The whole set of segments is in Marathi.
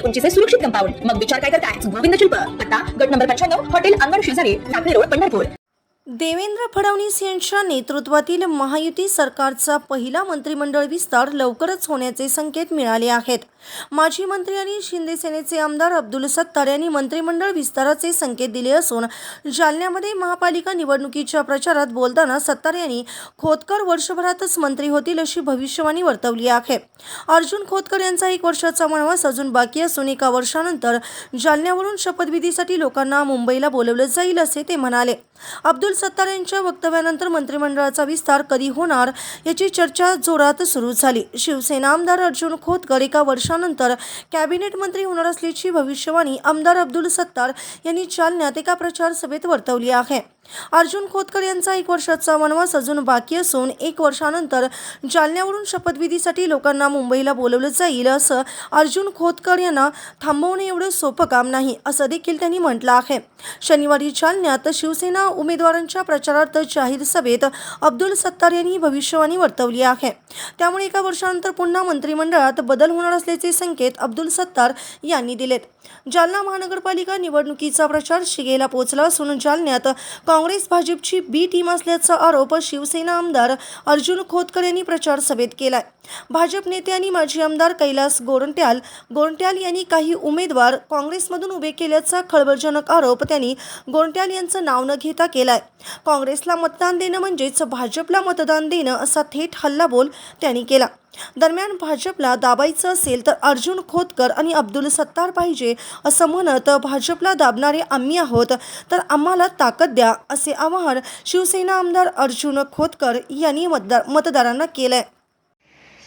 फुटी उंचीचे सुरक्षित कंपाऊंड मग विचार काय करताय? गोविंद शिल्प. पत्ता गट नंबर पंच्याण्णव हॉटेल अंगण शेजारी टाकळी रोड पंढरपूर. देवेंद्र फडणवीस यांच्या नेतृत्वातील महायुती सरकारचा पहिला मंत्रिमंडळ विस्तार लवकरच होण्याचे संकेत मिळाले आहेत. माजी मंत्री आणि शिंदे सेनेचे आमदार अब्दुल सत्तार यांनी मंत्रिमंडळ विस्ताराचे संकेत दिले असून जालन्यामध्ये महापालिका निवडणुकीच्या प्रचारात बोलताना सत्तार यांनी खोतकर वर्षभरातच मंत्री होतील अशी भविष्यवाणी वर्तवली आहे. अर्जुन खोतकर यांचा एक वर्षाचा वनवास अजून बाकी असून एका वर्षानंतर जालन्यावरून शपथविधीसाठी लोकांना मुंबईला बोलवलं जाईल असे ते म्हणाले. अब्दुल सत्तार यांच्या वक्तव्यानंतर मंत्रिमंडळाचा विस्तार कधी होणार याची चर्चा जोरात सुरू झाली. शिवसेना आमदार अर्जुन खोतकर एका वर्ष वर्षानंतर कॅबिनेट मंत्री होणार असल्याची भविष्यवाणी आमदार अब्दुल सत्तार यांनी जालन्यात एका प्रचार सभेत वर्तवली आहे. अर्जुन खोतकर यांचा एक वर्षाचा वनवास अजून बाकी असून एक वर्षानंतर जालन्यावरून शपथविधीसाठी लोकांना मुंबईला बोलवलं जाईल असं अर्जुन खोतकर यांना थांबवणे एवढं सोपं काम नाही असं देखील त्यांनी म्हटलं आहे. शनिवारी जालन्यात शिवसेना उमेदवारांच्या प्रचारार्थ जाहीर सभेत अब्दुल सत्तार यांनी भविष्यवाणी वर्तवली आहे. त्यामुळे एका वर्षानंतर पुन्हा मंत्रिमंडळात बदल होणार असल्याचे संकेत अब्दुल सत्तार यांनी दिलेत. जालना महानगरपालिका निवडणुकीचा प्रचार शिगेला पोहोचला असून जालन्यात काँग्रेस काँग्रेस भाजपची बी टीम असल्याचा आरोप शिवसेना आमदार अर्जुन खोतकर यांनी प्रचार सभेत केलाय. भाजप नेते आणि माजी आमदार कैलास गोरंट्याल गोरंट्याल यांनी काही उमेदवार काँग्रेसमधून उभे केल्याचा खळबळजनक आरोप त्यांनी गोरंट्याल यांचं नाव न घेता केलाय. काँग्रेसला मतदान देणं म्हणजेच भाजपला मतदान देणं असा थेट हल्लाबोल त्यांनी केला. दरम्यान भाजपला दाबायचं असेल तर अर्जुन खोतकर आणि अब्दुल सत्तार पाहिजे असं म्हणत भाजपला दाबणारे आम्ही आहोत तर आम्हाला ताकद द्या असे आवाहन शिवसेना आमदार अर्जुन खोतकर यांनी मतदार मतदारांना केलंय.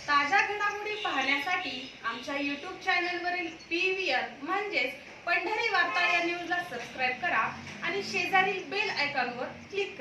ताज्या घडामोडी पाहण्यासाठी आमच्या यूट्यूब चॅनलवरील पी व्ही आर म्हणजेच पंढरी वार्ता या न्यूजला सबस्क्राईब करा आणि शेजारील बेल आयकॉनवर क्लिक